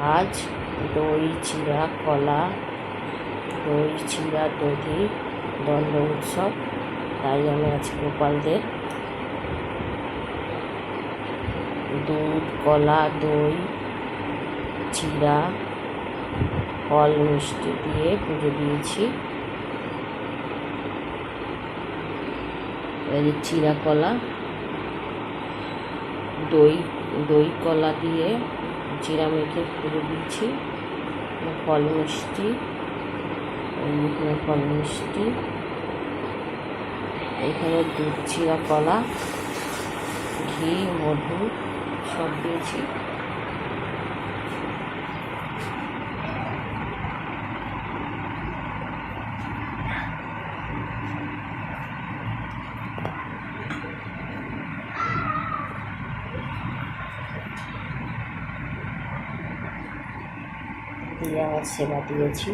আজ দই, চিড়া, কলা, দই, চিড়া দধি দণ্ড উৎসব। তাই আমি আছি গোপালদের দুধ, কলা, দই, চিড়া, ফল, মিষ্টি দিয়ে পুজো দিয়েছি। চিড়া, কলা, দই দই, কলা দিয়ে জিরা মেখে পুরো দিচ্ছি ফল মিষ্টি ফল মিষ্টি, এখানে দুধ চিরা কলা, ঘি, মধু সব দিয়েছি। দিয়ে আমার সেবা দিয়েছি